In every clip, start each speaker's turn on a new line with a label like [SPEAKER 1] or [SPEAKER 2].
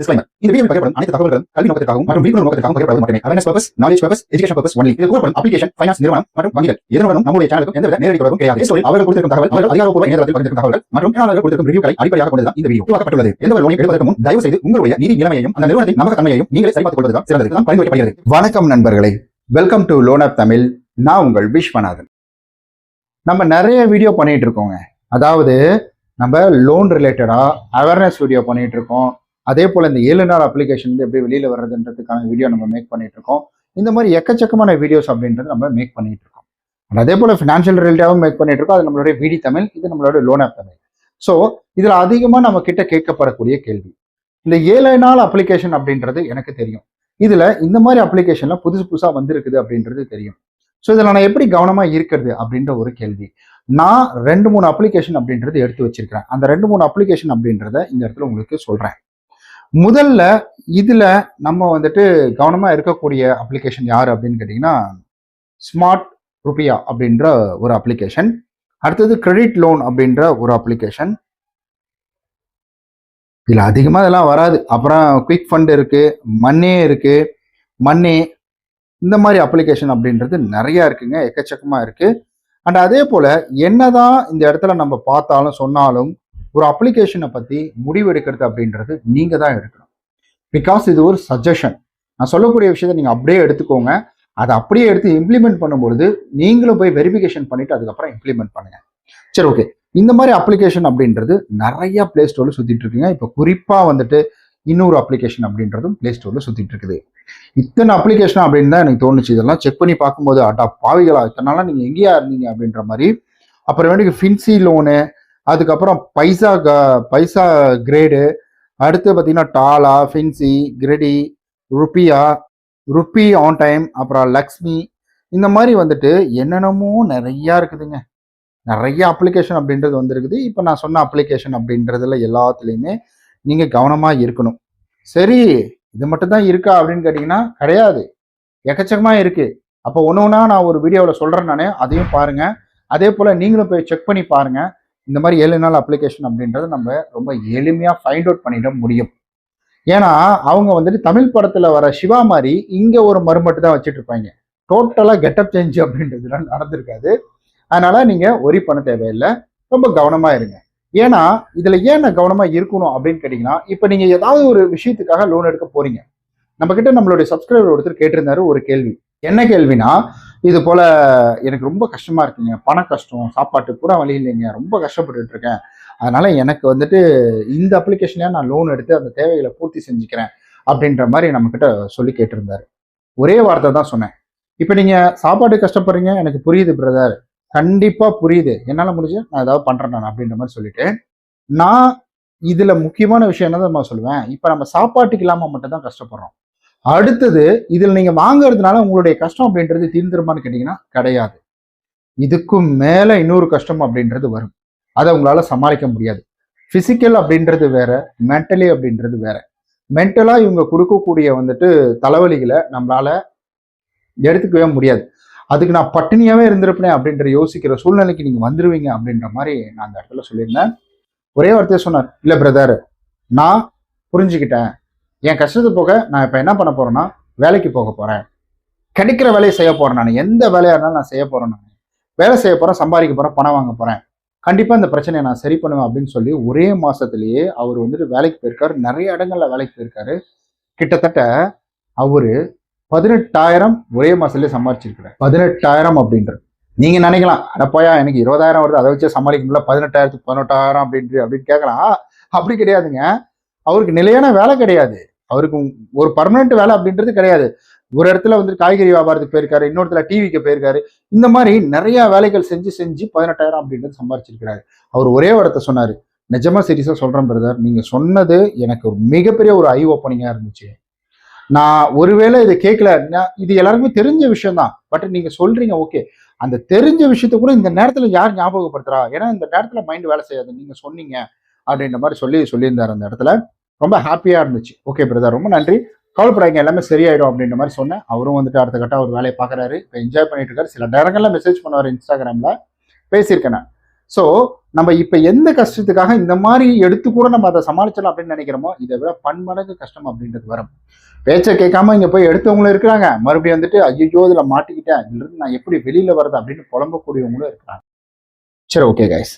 [SPEAKER 1] Disclaimer. இந்த வீடியோவில் பகிரப்படும் அனைத்து தகவல்களும் கல்வி நோக்கத்திற்காகவும் மற்றும் விழிப்புணர்வு நோக்கத்திற்காகவும் மட்டுமே. Awareness purpose knowledge purpose education purpose only கூறப்படும் அப்ளிகேஷன் ஃபைனான்ஸ் நிறுவனம் மற்றும் வங்கிகள். நம்முடைய சேனலுக்கும் எந்தவித நேரடி தொடர்பும் கிடையாது. அவர்கள் கொடுத்திருக்கும் தகவல் அவர்கள் அதிகாரப்பூர்வ இணையதளத்தில் பகிர்ந்திருக்கும் மற்றும் கொடுத்திருக்கும் ரிவ்யூக்களை அடிப்படையாக இந்த வீடியோ உருவாக்கப்பட்டுள்ளது. எந்த ஒரு லோனை எடுப்பதற்கு முன் தயவு செய்து உங்களுடைய நிதி நிலைமையையும் அந்த நிறுவனத்தின் நம்பகத்தன்மையையும் நீங்களே சரிபார்த்துக் கொள்வதுதான் சிறந்தது. தான் பரிந்துரைக்கப்படுகிறது.
[SPEAKER 2] வணக்கம் நண்பர்களே. Welcome to loan app Tamil நான் உங்கள் விஸ்வநாதன். நம்ம நிறைய வீடியோ பண்ணிட்டு இருக்கோங்க. அதாவது நம்ம லோன் ரிலேட்டடா அவேர்னஸ் வீடியோ பண்ணிட்டு இருக்கோம். அதே போல் இந்த ஏழு நாள் அப்ளிகேஷன் வந்து எப்படி வெளியில வர்றதுன்றதுக்கான வீடியோ நம்ம மேக் பண்ணிட்டு இருக்கோம் இந்த மாதிரி எக்கச்சக்கமான வீடியோஸ் அப்படின்றது நம்ம மேக் பண்ணிட்டு இருக்கோம் அண்ட் அதே போல் ஃபினான்ஷியல் ரிலேட்டாகவும் மேக் பண்ணிட்டு இருக்கோம் அது நம்மளுடைய விடி தமிழ் இது நம்மளோட லோன் ஆப் தமிழ். ஸோ இதில் அதிகமாக நம்ம கிட்ட கேட்கப்படக்கூடிய கேள்வி. இந்த ஏழு நாள் அப்ளிகேஷன் அப்படின்றது எனக்கு தெரியும். இதில் இந்த மாதிரி அப்ளிகேஷன்லாம் புதுசு புதுசாக வந்திருக்குது அப்படின்றது தெரியும். ஸோ இதில் நான் எப்படி கவனமாக இருக்கிறது அப்படின்ற ஒரு கேள்வி. நான் ரெண்டு மூணு அப்ளிகேஷன் அப்படின்றது எடுத்து வச்சிருக்கிறேன். அந்த ரெண்டு மூணு அப்ளிகேஷன் அப்படின்றத இந்த இடத்துல உங்களுக்கு சொல்கிறேன் முதல்ல இதில் நம்ம வந்துட்டு கவனமாக இருக்கக்கூடிய அப்ளிகேஷன் யார் அப்படின்னு கேட்டிங்கன்னா ஸ்மார்ட் ருபியா அப்படின்ற ஒரு அப்ளிகேஷன் அடுத்தது கிரெடிட் லோன் அப்படின்ற ஒரு அப்ளிகேஷன் இதில் அதிகமாக இதெல்லாம் வராது. அப்புறம் குயிக் ஃபண்ட் இருக்குது மன்னே இருக்குது மன்னே இந்த மாதிரி அப்ளிகேஷன் அப்படின்றது நிறையா இருக்குங்க எக்கச்சக்கமாக இருக்குது அண்ட் அதே போல என்னதான் இந்த இடத்துல நம்ம பார்த்தாலும் சொன்னாலும் ஒரு அப்ளிகேஷனை பத்தி முடிவெடுக்கிறது அப்படின்றது நீங்கள் தான் எடுக்கணும். பிகாஸ் இது ஒரு சஜஷன் நான் சொல்லக்கூடிய விஷயத்த நீங்கள் அப்படியே எடுத்துக்கோங்க. அதை அப்படியே எடுத்து இம்ப்ளிமெண்ட் பண்ணும்பொழுது நீங்களும் போய் வெரிஃபிகேஷன் பண்ணிவிட்டு அதுக்கப்புறம் இம்ப்ளிமெண்ட் பண்ணுங்க. சரி ஓகே இந்த மாதிரி அப்ளிகேஷன் அப்படின்றது நிறைய பிளே ஸ்டோரில் சுற்றிட்டு இருக்குங்க. இப்போ குறிப்பாக வந்துட்டு இன்னொரு அப்ளிகேஷன் அப்படின்றதும் பிளே ஸ்டோரில் சுற்றிட்டு இருக்குது. இத்தனை அப்ளிகேஷன் அப்படின்னு தான் எனக்கு தோணுச்சு. இதெல்லாம் செக் பண்ணி பார்க்கும்போது அடா பாவிகளா இத்தனை நீங்கள் எங்கேயா இருந்தீங்க அப்படின்ற மாதிரி. அப்புறமேட்டுக்கு ஃபின்சி லோனு அதுக்கப்புறம் பைசா க- பைசா கிரேடு அடுத்து பார்த்தீங்கன்னா டாலா ஃபின்சி கிரெடி ருப்பியா ருப்பி ஆன் டைம் அப்புறம் லக்ஷ்மி. இந்த மாதிரி வந்துட்டு என்னென்னமோ நிறையா இருக்குதுங்க. நிறைய அப்ளிகேஷன் அப்படின்றது வந்திருக்குது. இப்போ நான் சொன்ன அப்ளிகேஷன் அப்படின்றதுல எல்லாத்துலேயுமே நீங்கள் கவனமாக இருக்கணும். சரி இது மட்டும் தான் இருக்கா அப்படின்னு கேட்டிங்கன்னா கிடையாது. எக்கச்சக்கமாக இருக்குது அப்போ ஒன்று ஒன்றா நான் ஒரு வீடியோவில் சொல்கிறேன் நான். அதையும் பாருங்கள் அதே போல் நீங்களும் போய் செக் பண்ணி பாருங்கள் இந்த மாதிரி ஏழு நாள் அப்ளிகேஷன் அப்படின்றத நம்ம ரொம்ப எளிமையாக ஃபைண்ட் அவுட் பண்ணிட முடியும். ஏன்னா அவங்க வந்துட்டு தமிழ் படத்தில் வர சிவா மாதிரி இங்கே ஒரு மறுமட்டு தான் வச்சுட்டு இருப்பாங்க. டோட்டலாக கெட்டப் சேஞ்ச் அப்படின்றதுலாம் நடந்திருக்காது. அதனால நீங்கள் ஒரி பண்ண தேவையில்லை. ரொம்ப கவனமாக இருங்க. ஏன்னா இதில் ஏன் நான் கவனமாக இருக்கணும் அப்படின்னு கேட்டிங்கன்னா இப்போ நீங்கள் ஏதாவது ஒரு விஷயத்துக்காக லோன் எடுக்க போகிறீங்க நம்மக்கிட்ட நம்மளுடைய சப்ஸ்கிரைபர் ஒருத்தர் கேட்டிருந்தாரு ஒரு கேள்வி. என்ன கேள்வினா இது போல எனக்கு ரொம்ப கஷ்டமா இருக்குங்க. பண கஷ்டம் சாப்பாட்டு பூரா வழி இல்லைங்க. ரொம்ப கஷ்டப்பட்டுட்டு இருக்கேன். அதனால எனக்கு வந்துட்டு இந்த அப்ளிகேஷன்ல நான் லோன் எடுத்து அந்த தேவைகளை பூர்த்தி செஞ்சுக்கிறேன் அப்படின்ற மாதிரி நம்ம கிட்ட சொல்லி கேட்டிருந்தாரு. ஒரே வார்த்தை தான் சொன்னேன். இப்போ நீங்க சாப்பாடு கஷ்டப்படுறீங்க எனக்கு புரியுது பிரதர் கண்டிப்பா புரியுது. என்னால முடிஞ்சு நான் ஏதாவது பண்றேன் நான் அப்படின்ற மாதிரி சொல்லிட்டு நான் இதுல முக்கியமான விஷயம் என்னதான் நம்ம சொல்லுவேன்? இப்போ நம்ம சாப்பாட்டுக்கு இல்லாம மட்டும் தான் கஷ்டப்படுறோம். அடுத்தது இதில் நீங்க வாங்குறதுனால உங்களுடைய கஷ்டம் அப்படின்றது தீர்ந்துருமான்னு கேட்டீங்கன்னா கிடையாது. இதுக்கும் மேல இன்னொரு கஷ்டம் அப்படின்றது வரும். அதை உங்களால சமாளிக்க முடியாது. பிசிக்கல் அப்படின்றது வேற மென்டலி அப்படின்றது வேற. மென்டலா இவங்க கொடுக்கக்கூடிய வந்துட்டு தலைவலிகளை நம்மளால எடுத்துக்கவே முடியாது. அதுக்கு நான் பட்டினியாவே இருந்திருப்பேன் அப்படின்ற யோசிக்கிற சூழ்நிலைக்கு நீங்க வந்துருவீங்க அப்படின்ற மாதிரி நான் அந்த இடத்துல சொல்லியிருந்தேன். ஒரே வார்த்தையை சொன்னார் இல்ல பிரதர் நான் புரிஞ்சுக்கிட்டேன். என் கஷ்டத்தை போக நான் இப்போ என்ன பண்ண போறேன்னா வேலைக்கு போக போறேன். கிடைக்கிற வேலையை செய்ய போறேன் நான். எந்த வேலையா இருந்தாலும் நான் செய்ய போறேன் நான். வேலை செய்ய போறேன் சம்பாதிக்க போறேன் பணம் வாங்க போறேன். கண்டிப்பா இந்த பிரச்சனையை நான் சரி பண்ணுவேன் அப்படின்னு சொல்லி ஒரே மாசத்திலேயே அவர் வந்துட்டு வேலைக்கு போயிருக்காரு. நிறைய இடங்கள்ல வேலைக்கு போயிருக்காரு. கிட்டத்தட்ட அவரு பதினெட்டாயிரம் ஒரே மாசத்துலயே சம்பாதிச்சிருக்கிறார். பதினெட்டாயிரம் அப்படின்றது நீங்க நினைக்கலாம் அடப்போயா எனக்கு இருபதாயிரம் வருது அதை வச்சு சமாளிக்க முடியல பதினெட்டாயிரத்துக்கு பதினெட்டாயிரம் அப்படின்ட்டு அப்படின்னு கேட்கலாம். அப்படி கிடையாதுங்க. அவருக்கு நிலையான வேலை கிடையாது. அவருக்கு ஒரு பர்மனெண்ட் வேலை அப்படின்றது கிடையாது. ஒரு இடத்துல வந்து காய்கறி வியாபாரத்துக்கு போயிருக்காரு இன்னொருத்துல டிவிக்கு போயிருக்காரு. இந்த மாதிரி நிறைய வேலைகள் செஞ்சு செஞ்சு பதினெட்டாயிரம் அப்படின்றது சம்பாரிச்சிருக்கிறாரு. அவர் ஒரே வார்த்தை சொன்னாரு. நிஜமா சீரியஸா சொல்றேன் பிரதர் நீங்க சொன்னது எனக்கு ஒரு மிகப்பெரிய ஒரு ஐ ஓப்பனிங்கா இருந்துச்சு. நான் ஒருவேளை இதை கேட்கல இது எல்லாருக்குமே தெரிஞ்ச விஷயம் தான் பட் நீங்க சொல்றீங்க ஓகே அந்த தெரிஞ்ச விஷயத்த கூட இந்த நேரத்துல யார் ஞாபகப்படுத்துறா? ஏன்னா இந்த நேரத்துல மைண்ட் வேலை செய்யாது. நீங்க சொன்னீங்க அப்படின்ற மாதிரி சொல்லி சொல்லியிருந்தாரு அந்த இடத்துல. ரொம்ப ஹாப்பியாக இருந்துச்சு. ஓகே பிரதர் ரொம்ப நன்றி. கவலைப்படாங்க எல்லாமே சரியாயிடும் அப்படின்ற மாதிரி சொன்னேன். அவரும் வந்துட்டு அடுத்த கட்டம் ஒரு வேலையை பார்க்குறாரு. இப்போ என்ஜாய் பண்ணிட்டு இருக்காரு. சில நேரங்களில் மெசேஜ் பண்ணுவார் இன்ஸ்டாகிராமில். பேசியிருக்கேன் நான். ஸோ நம்ம இப்போ எந்த கஷ்டத்துக்காக இந்த மாதிரி எடுத்து கூட நம்ம அதை சமாளிச்சிடலாம் அப்படின்னு நினைக்கிறோமோ இதை விட பன்மடங்கு கஷ்டம் அப்படின்றது வரும். பேச்சை கேட்காம இங்கே போய் எடுத்தவங்களும் இருக்கிறாங்க. மறுபடியும் வந்துட்டு ஐயோ இதில் மாட்டிக்கிட்டேன். இதுலேருந்து நான் எப்படி வெளியில் வர்றது அப்படின்னு புலம்பக்கூடியவங்களும் இருக்கிறாங்க. சரி ஓகே கைஸ்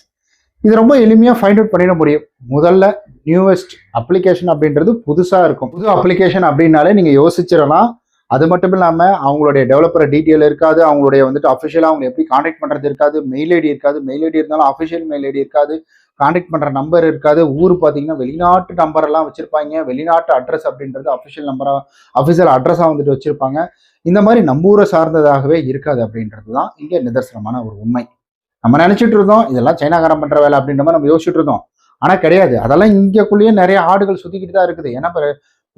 [SPEAKER 2] இது ரொம்ப எளிமையாக ஃபைண்ட் அவுட் பண்ணிட முடியும். முதல்ல நியூவஸ்ட் அப்ளிகேஷன் அப்படின்றது புதுசாக இருக்கும். புது அப்ளிகேஷன் அப்படின்னாலே நீங்கள் யோசிச்சிடலாம். அது மட்டும் இல்லாமல் அவங்களுடைய டெவலப்பர் டீட்டெயில் இருக்காது. அவங்களுடைய வந்துட்டு அஃபிஷியலாக அவங்க எப்படி காண்டாக்ட் பண்ணுறது இருக்காது. மெயில் ஐடி இருக்காது. மெயில் ஐடி இருந்தாலும் அஃபிஷியல் மெயில் ஐடி இருக்காது. காண்டாக்ட் பண்ணுற நம்பர் இருக்காது. ஊர் பார்த்தீங்கன்னா வெளிநாட்டு நம்பரெல்லாம் வச்சுருப்பாங்க. வெளிநாட்டு அட்ரஸ் அப்படின்றது அஃபிஷியல் நம்பரா அஃபிஷியல் அட்ரஸாக வந்துட்டு வச்சுருப்பாங்க. இந்த மாதிரி நம்ம ஊரை சார்ந்ததாகவே இருக்காது அப்படின்றது தான் இங்கே நிதர்சனமான ஒரு உண்மை. நம்ம நினைச்சிட்டு இருந்தோம் இதெல்லாம் சைனாக்காரன் பண்ற வேலை அப்படின்ற மாதிரி நம்ம யோசிச்சுட்டு இருந்தோம். ஆனா கிடையாது. அதெல்லாம் இங்கக்குள்ளேயே நிறைய ஆடுகள் சுத்திக்கிட்டு தான் இருக்குது. ஏன்னா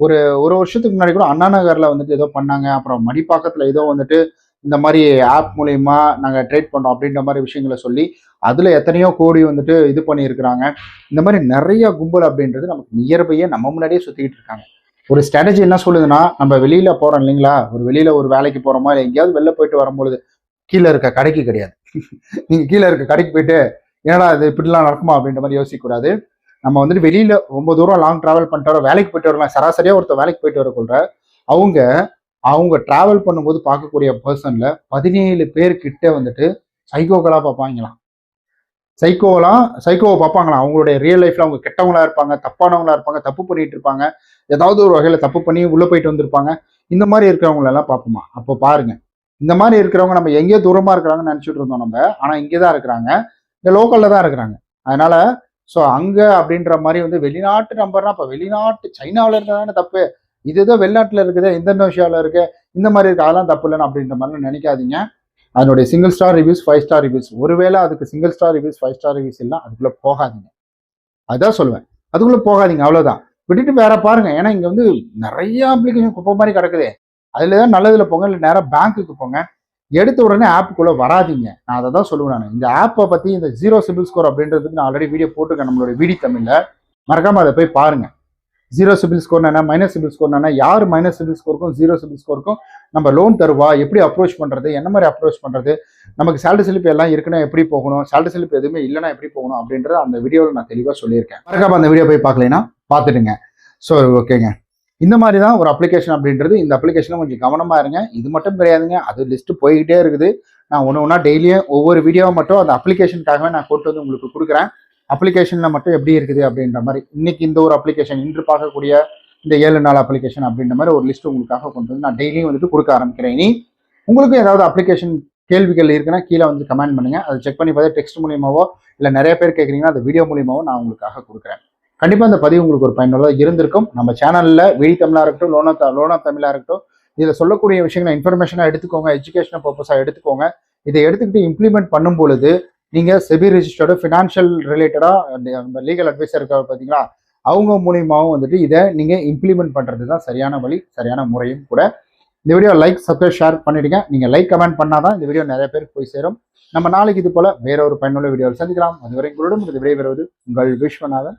[SPEAKER 2] ஒரு ஒரு வருஷத்துக்கு முன்னாடி கூட அண்ணா நகர்ல வந்துட்டு ஏதோ பண்ணாங்க. அப்புறம் மடிப்பாக்கத்துல ஏதோ வந்துட்டு இந்த மாதிரி ஆப் மூலயமா நாங்கள் ட்ரேட் பண்ணோம் அப்படின்ற மாதிரி விஷயங்களை சொல்லி அதில் எத்தனையோ கோடி வந்துட்டு இது பண்ணியிருக்கிறாங்க. இந்த மாதிரி நிறைய கும்பல் அப்படின்றது நமக்கு நியர்பையே நம்ம முன்னாடியே சுற்றிக்கிட்டு இருக்காங்க. ஒரு ஸ்ட்ராட்டஜி என்ன சொல்லுதுன்னா நம்ம வெளியில் போகிறோம் இல்லைங்களா? ஒரு வெளியில் ஒரு வேலைக்கு போகிறோமா இல்லை எங்கேயாவது வெளில போயிட்டு வரும்பொழுது கீழே இருக்க கடைக்கு கிடையாது. நீங்கள் கீழே இருக்க கடைக்கு போயிட்டு ஏன்னா இது இப்படிலாம் நடக்குமா? அப்படின்ற மாதிரி யோசிக்கக்கூடாது. நம்ம வந்துட்டு வெளியில் ரொம்ப தூரம் லாங் ட்ராவல் பண்ணிட்டு வரோம் வேலைக்கு போயிட்டு வரலாம் சராசரியாக ஒருத்தர் வேலைக்கு போயிட்டு வரக்குள்ள அவங்க அவங்க ட்ராவல் பண்ணும்போது பார்க்கக்கூடிய பர்சனில் பதினேழு பேர்கிட்ட வந்துட்டு சைக்கோக்களாக பார்ப்பாங்களாம். சைக்கோலாம் சைக்கோவை பார்ப்பாங்களாம். அவங்களுடைய ரியல் லைஃப்பில் அவங்க கெட்டவங்களா இருப்பாங்க தப்பானவங்களா இருப்பாங்க தப்பு பண்ணிட்டு இருப்பாங்க. ஏதாவது ஒரு வகையில் தப்பு பண்ணி உள்ளே போயிட்டு வந்திருப்பாங்க. இந்த மாதிரி இருக்கிறவங்களெல்லாம் பார்ப்போமா? அப்போ பாருங்கள் இந்த மாதிரி இருக்கிறவங்க நம்ம எங்கேயோ தூரமா இருக்கிறாங்கன்னு நினைச்சிட்டு இருந்தோம் நம்ம. ஆனா இங்கே தான் இருக்கிறாங்க. இந்த லோக்கல்ல தான் இருக்கிறாங்க. அதனால ஸோ அங்க அப்படின்ற மாதிரி வந்து வெளிநாட்டு நம்பர்னா இப்போ வெளிநாட்டு சைனாவில் இருந்தா தப்பு. இது ஏதோ வெளிநாட்டுல இருக்குது இந்தோனேஷியாவில் இருக்கு இந்த மாதிரி இருக்கு. அதெல்லாம் தப்பு இல்லைன்னு அப்படின்ற மாதிரிலாம் நினைக்காதீங்க. அதனுடைய single star reviews five star reviews ஒருவேளை அதுக்கு single star reviews five star reviews இல்லை அதுக்குள்ள போகாதீங்க. அதுதான் சொல்லுவேன். அதுக்குள்ள போகாதீங்க அவ்வளவுதான். விட்டுட்டு வேற பாருங்க. ஏன்னா இங்க வந்து நிறைய அப்ளிகேஷன் குப்பை மாதிரி கிடக்குது. அதில் தான் நல்லதில் போங்க இல்லை நேராக பேங்க்குக்கு போங்க. எடுத்த உடனே ஆப்புக்குள்ளே வராதீங்க. நான் அதை தான் சொல்லுவேன் நான். இந்த ஆப்பை பற்றி இந்த ஜீரோ சிபில் ஸ்கோர் அப்படின்றதுக்கு நான் ஆல்ரெடி வீடியோ போட்டிருக்கேன் நம்மளோட வீடி தமிழில். மறக்காமல் அதை போய் பாருங்க. ஜீரோ சிபில் ஸ்கோர் என்ன? மைனஸ் சிபில் ஸ்கோர் என்ன? யார் மைனஸ் சிபில் ஸ்கோருக்கும் ஜீரோ சிபில் ஸ்கோருக்கும் நம்ம லோன் தருவா? எப்படி அப்ரோச் பண்ணுறது என்ன மாதிரி அப்ரோச் பண்ணுறது நமக்கு சேலரி ஸ்லிப் எல்லாம் இருக்குன்னா எப்படி போகணும்? சேலரி ஸ்லிப் எதுவுமே இல்லைன்னா எப்படி போகணும்? அப்படின்றத அந்த வீடியோவில் நான் தெளிவாக சொல்லியிருக்கேன். மறக்காம அந்த வீடியோ போய் பார்க்கலைன்னா பார்த்துடுங்க. ஸோ ஓகேங்க இந்த மாதிரி தான் ஒரு அப்ளிகேஷன் அப்படின்றது. இந்த அப்ளிகேஷனில் கொஞ்சம் கவனமாக இருங்க. இது மட்டும் கிடையாதுங்க. அது லிஸ்ட்டு போய்கிட்டே இருக்குது. நான் ஒன்று ஒன்றா டெய்லியும் ஒவ்வொரு வீடியோவை மட்டும் அந்த அப்ளிகேஷனுக்காகவே நான் கொண்டு வந்து உங்களுக்கு கொடுக்குறேன். அப்ளிகேஷனில் மட்டும் எப்படி இருக்குது அப்படின்ற மாதிரி. இன்றைக்கி இந்த ஒரு அப்ளிகேஷன் இன்று பார்க்கக்கூடிய இந்த ஏழு நாள் அப்ளிகேஷன் அப்படின்ற மாதிரி ஒரு லிஸ்ட் உங்களுக்காக கொண்டு வந்து நான் டெய்லியும் வந்துட்டு கொடுக்க ஆரம்பிக்கிறேன். இனி உங்களுக்கும் ஏதாவது அப்ளிகேஷன் கேள்விகள் இருக்குன்னா கீழே வந்து கமெண்ட் பண்ணுங்கள் அதை செக் பண்ணி பார்த்தா டெக்ஸ்ட் மூலியமாவோ இல்லை நிறைய பேர் கேட்குறீங்கன்னா அந்த வீடியோ மூலியமாவோ நான் உங்களுக்காக கொடுக்குறேன். கண்டிப்பாக இந்த பதிவு உங்களுக்கு ஒரு பயனுள்ளதாக இருந்திருக்கும். நம்ம சேனலில் வீடி தமிழாக இருக்கட்டும் லோனா லோனா தமிழாக இருக்கட்டும் இதில் சொல்லக்கூடிய விஷயங்களை இன்ஃபர்மேஷனாக எடுத்துக்கோங்க எஜுகேஷனல் பர்பஸாக எடுத்துக்கோங்க. இதை எடுத்துக்கிட்டு இம்ப்ளிமெண்ட் பண்ணும் பொழுது நீங்கள் செபி ரிஜிஸ்டர்டு ஃபினான்ஷியல் ரிலேட்டடாக லீகல் அட்வைசர் இருக்காங்க பார்த்தீங்களா அவங்க மூலியமாகவும் வந்துட்டு இதை நீங்கள் இம்ப்ளிமெண்ட் பண்ணுறது தான் சரியான வழி சரியான முறையும் கூட. இந்த வீடியோ லைக் சப்ஸ்கிரைப் ஷேர் பண்ணிடுங்க. நீங்கள் லைக் கமெண்ட் பண்ணால் தான் இந்த வீடியோ நிறைய பேருக்கு போய் சேரும். நம்ம நாளைக்கு இது போல் வேற ஒரு பயனுள்ள வீடியோவில் சந்திக்கலாம். அதுவரை உங்களிடம் இது விடைபெறுவது உங்கள் விஸ்வநாதன்.